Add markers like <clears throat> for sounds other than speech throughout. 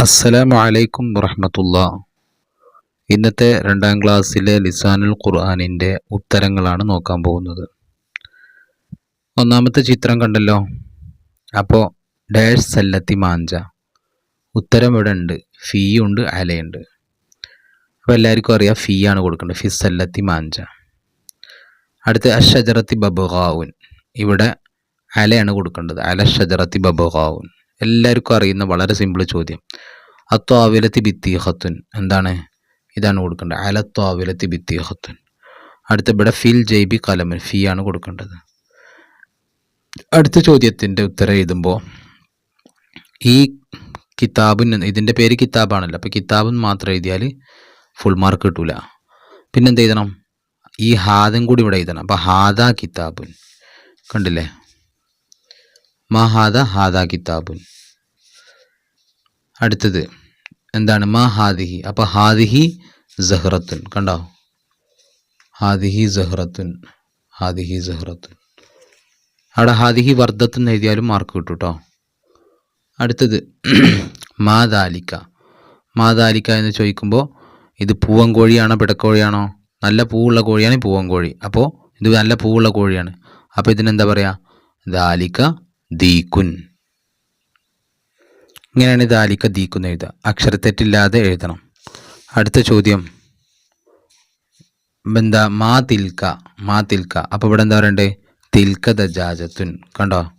അസ്സലാമു അലൈക്കും വറഹമത്തുള്ള. ഇന്നത്തെ രണ്ടാം ക്ലാസ്സിലെ ലിസാനുൽ ഖുർആാനിന്റെ ഉത്തരങ്ങളാണ് നോക്കാൻ പോകുന്നത്. ഒന്നാമത്തെ ചിത്രം കണ്ടല്ലോ. അപ്പോൾ ഡാഷ് സല്ലത്തി മാഞ്ച. ഉത്തരം ഇവിടെ ഉണ്ട്. ഫീ ഉണ്ട് അലയുണ്ട്. അപ്പോൾ എല്ലാവർക്കും അറിയാം ഫീ ആണ് കൊടുക്കേണ്ടത്. ഫി സല്ലത്തി മാഞ്ച. അടുത്ത് അഷജറത്തി ബബുഹാവുൻ ഇവിടെ അലയാണ് കൊടുക്കേണ്ടത്. അല ഷജറത്തി ബബുഹാവുൻ എല്ലാവർക്കും അറിയുന്ന വളരെ സിമ്പിൾ ചോദ്യം. അത്വാവിലത്തി ബിത്തീഹത്തുൻ എന്താണ്? ഇതാണ് കൊടുക്കേണ്ടത്. അലത്വാവിലത്തി ബിത്തീഹത്തുൻ അടുത്ത ഇവിടെ ഫിൽ ജൈബി കലമൻ. ഫീ ആണ് കൊടുക്കേണ്ടത്. അടുത്ത ചോദ്യത്തിന്റെ ഉത്തരം എഴുതുമ്പോൾ ഈ കിതാബിന് ഇതിന്റെ പേര് കിതാബാണല്ലോ. അപ്പോൾ കിതാബ് മാത്രം എഴുതിയാൽ ഫുൾ മാർക്ക് കിട്ടൂല. പിന്നെന്ത് എഴുതണം ഈ ഹാദം കൂടി ഇവിടെ എഴുതണം. അപ്പോൾ ഹാദ കിതാബുൻ. കണ്ടില്ലേ? മാ ഹാദ ഹാദ കിതാബുൻ. അടുത്തത് എന്താണ് മാ ഹാദിഹി? അപ്പോൾ ഹാദിഹി സഹ്റത്തുൻ. കണ്ടോ? ഹാദിഹി സഹ്റത്തുൻ ഹാദിഹി സഹ്റത്തുൻ. അവിടെ ഹാദിഹി വർദ്ധത്തുൻ എഴുതിയാലും മാർക്ക് കിട്ടും കേട്ടോ അടുത്തത് <clears throat> മാതാലിക്ക മാതാലിക്ക എന്ന് ചോദിക്കുമ്പോൾ ഇത് പൂവൻ കോഴിയാണോ പിടക്കോഴിയാണോ? നല്ല പൂവുള്ള കോഴിയാണ് പൂവൻ കോഴി. അപ്പോൾ ഇത് നല്ല പൂവുള്ള കോഴിയാണ്. അപ്പോൾ ഇതിനെന്താ പറയുക ദാലിക്ക ദീക്കുൻ. ഇങ്ങനെയാണ് ദാലിക്ക ദീക്കുന്ന എഴുതുക. അക്ഷരത്തെറ്റില്ലാതെ എഴുതണം. അടുത്ത ചോദ്യം. എന്താ? മാ തിൽക്ക മാ തിൽക്ക. അപ്പോൾ ഇവിടെ എന്താ പറയണ്ടേ? തിൽക്ക ദജാജത്തുൻ. കണ്ടോ?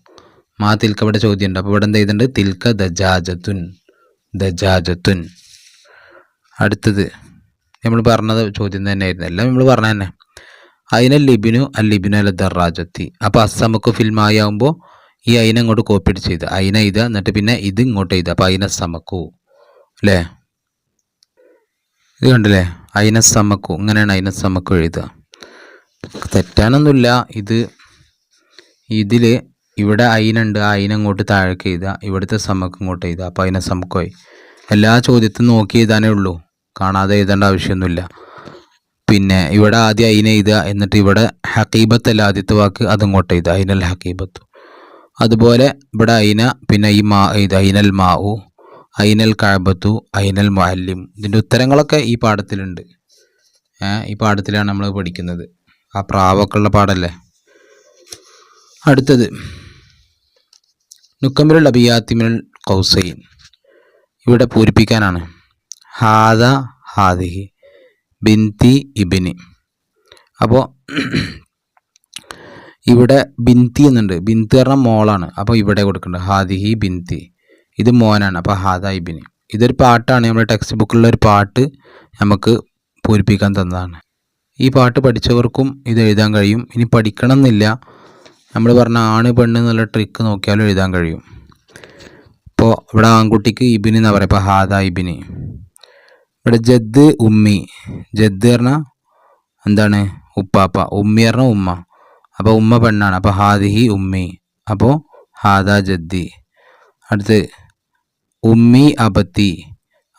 മാ തിൽക്ക ഇവിടെ ചോദ്യം ഉണ്ട് അപ്പോൾ ഇവിടെ എന്താ എഴുതണ്ട്? തിൽക്ക ദജാജത്തുൻ. ദജാജത്തുൻ. അടുത്തത്. നമ്മൾ പറഞ്ഞത് ചോദ്യം തന്നെ ആയിരുന്നു എല്ലാം നമ്മൾ പറഞ്ഞ തന്നെ. അതിനെ ലിബിനു അൽ ലിബിനു അല്ല ദറാജത്തി അപ്പോൾ ഫിൽമായി ഫിൽമായാവുമ്പോൾ ഈ അയിന ഇങ്ങോട്ട് കോപ്പി അടിച്ച് ചെയ്ത് അയിന ഇത് എന്നിട്ട് പിന്നെ ഇത് ഇങ്ങോട്ട് ചെയ്ത് അപ്പോൾ അയിന സമക്കു. അല്ലേ? ഇത് കണ്ടില്ലേ? അയിന സമക്കു. ഇങ്ങനെയാണ് അയിന സമക്കു എഴുതുക. തെറ്റാനൊന്നുമില്ല. ഇത് ഇതിൽ ഇവിടെ അയിനുണ്ട്. ആ അയിന ഇങ്ങോട്ട് താഴേക്ക് എഴുതുക. ഇവിടുത്തെ സമക്ക് ഇങ്ങോട്ട് എഴുതുക. അപ്പോൾ അയിന സമക്കമായി എല്ലാ ചോദ്യത്തും നോക്കി എഴുതാനേ ഉള്ളൂ. കാണാതെ എഴുതേണ്ട ആവശ്യമൊന്നുമില്ല. പിന്നെ ഇവിടെ ആദ്യം അയിന എഴുതുക. എന്നിട്ട് ഇവിടെ ഹക്കീബത്തല്ല ആദ്യത്തെ വാക്ക് അതിങ്ങോട്ട് എഴുതുക. അയിനൽ ഹക്കീബത്തു അതുപോലെ ഇവിടെ അയിന പിന്നെ ഈ മാ ഇത് ഐനൽ മാവു ഐനൽ കഴബത്തു ഐനൽ മുഅല്ലിം. ഇതിന്റെ ഉത്തരങ്ങളൊക്കെ ഈ പാഠത്തിലുണ്ട്. ഈ പാഠത്തിലാണ് നമ്മൾ പഠിക്കുന്നത്. ആ പ്രാവൊക്കെ ഉള്ള പാടല്ലേ അടുത്തത്. നുക്കമിലുൽ അബിയാത്തിമിൽ കൗസൈൻ. ഇവിടെ പൂരിപ്പിക്കാനാണ്. ഹാദ ഹാദിഹി ബിന്തി ഇബിനി. അപ്പോൾ ഇവിടെ ബിന്തി എന്നുണ്ട്. ബിന്തി പറഞ്ഞാൽ മോളാണ്. അപ്പോൾ ഇവിടെ കൊടുക്കേണ്ടത് ഹാദിഹി ബിന്തി. ഇത് മോനാണ്. അപ്പോൾ ഹാദ ഇബിനി. ഇതൊരു പാട്ടാണ്. നമ്മുടെ ടെക്സ്റ്റ് ബുക്കിലുള്ള ഒരു പാട്ട് നമുക്ക് പൂരിപ്പിക്കാൻ തന്നതാണ്. ഈ പാട്ട് പഠിച്ചവർക്കും ഇത് എഴുതാൻ കഴിയും. ഇനി പഠിക്കണം എന്നില്ല നമ്മൾ പറഞ്ഞ ആണ് പെണ്ണ് എന്നുള്ള ട്രിക്ക് നോക്കിയാലും എഴുതാൻ കഴിയും. ഇപ്പോൾ ഇവിടെ ആൺകുട്ടിക്ക് ഇബിനി എന്നാ പറയുക ഇപ്പോൾ ഹാദ ഇബിനി. ഇവിടെ ജദ് ഉമ്മി. ജദ് പറഞ്ഞാൽ എന്താണ്? ഉപ്പാപ്പ. ഉമ്മി പറഞ്ഞാൽ ഉമ്മ. അപ്പോൾ ഉമ്മ പെണ്ണാണ്. അപ്പോൾ ഹാദിഹി ഉമ്മി. അപ്പോൾ ഹാദ ജദ്ദി. അടുത്ത് ഉമ്മി അബത്തി.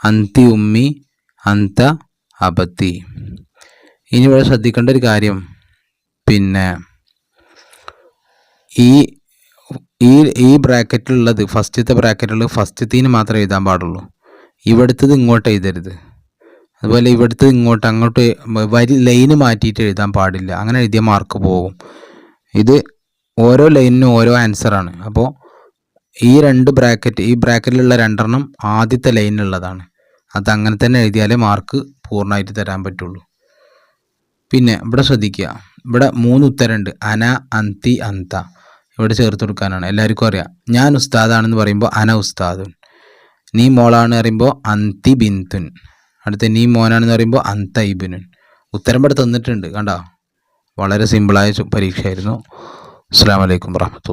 അന്തി ഉമ്മി അന്ത അബത്തി. ഇനി ഇവിടെ ശ്രദ്ധിക്കേണ്ട ഒരു കാര്യം. പിന്നെ ഈ ഈ ഈ ബ്രാക്കറ്റിലുള്ളത് ഫസ്റ്റത്തെ ബ്രാക്കറ്റിലുള്ളത് ഫസ്റ്റത്തിന് മാത്രമേ എഴുതാൻ പാടുള്ളൂ. ഇവിടുത്തത് ഇങ്ങോട്ട് എഴുതരുത്. അതുപോലെ ഇവിടുത്തെ ഇങ്ങോട്ട് അങ്ങോട്ട് വരി ലൈന് മാറ്റിയിട്ട് എഴുതാൻ പാടില്ല. അങ്ങനെ എഴുതിയ മാർക്ക് പോകും. ഇത് ഓരോ ലൈനിനും ഓരോ ആൻസറാണ് അപ്പോൾ ഈ രണ്ട് ബ്രാക്കറ്റ് ഈ ബ്രാക്കറ്റിലുള്ള രണ്ടെണ്ണം ആദ്യത്തെ ലൈനിലുള്ളതാണ് അത് അങ്ങനെ തന്നെ എഴുതിയാലേ മാർക്ക് പൂർണമായിട്ട് തരാൻ പറ്റുള്ളൂ. പിന്നെ ഇവിടെ ശ്രദ്ധിക്കുക. ഇവിടെ മൂന്ന് ഉത്തരമുണ്ട്. അന അന്തി അന്ത. ഇവിടെ ചേർത്ത് കൊടുക്കാനാണ്. എല്ലാവർക്കും അറിയാം. ഞാൻ ഉസ്താദാണെന്ന് പറയുമ്പോൾ അന ഉസ്താദുൻ. നീ മോളാണെന്ന് പറയുമ്പോൾ അന്തി ബിന്തുൻ. അടുത്ത നീ മോനാണെന്ന് പറയുമ്പോൾ അന്ത ഇബിനുൻ. ഉത്തരം ഇവിടെ തന്നിട്ടുണ്ട്. കണ്ടോ? വളരെ സിമ്പിളായ പരീക്ഷയായിരുന്നു. അസ്സാം വലൈക്കും വർഹമത്തുള്ള